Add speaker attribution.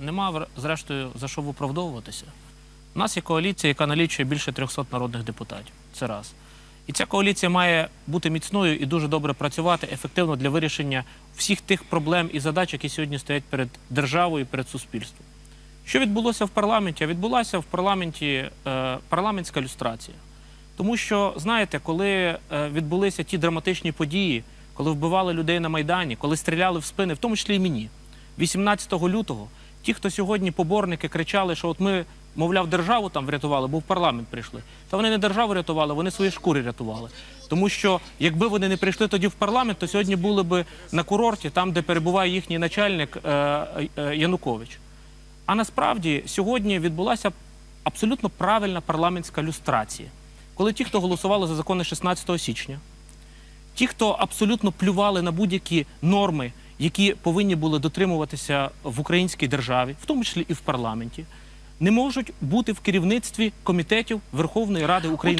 Speaker 1: нема зрештою за що виправдовуватися. У нас є коаліція, яка налічує більше 300 народних депутатів. Це раз. І ця коаліція має бути міцною і дуже добре працювати ефективно для вирішення всіх тих проблем і задач, які сьогодні стоять перед державою і перед суспільством. Що відбулося в парламенті? Відбулася в парламенті е, парламентська люстрація. Тому що, знаєте, коли е, відбулися ті драматичні події, коли вбивали людей на Майдані, коли стріляли в спини, в тому числі і мені, 18 лютого, ті, хто сьогодні поборники кричали, що от ми, мовляв, державу там врятували, бо в парламент прийшли. Та вони не державу рятували, вони свої шкури рятували. Тому що якби вони не прийшли тоді в парламент, то сьогодні були б на курорті, там, де перебуває їхній начальник е, е, Янукович. А насправді сьогодні відбулася абсолютно правильна парламентська люстрація, коли ті, хто голосували за закони 16 січня, ті, хто абсолютно плювали на будь-які норми, які повинні були дотримуватися в українській державі, в тому числі і в парламенті, не можуть бути в керівництві комітетів Верховної Ради України.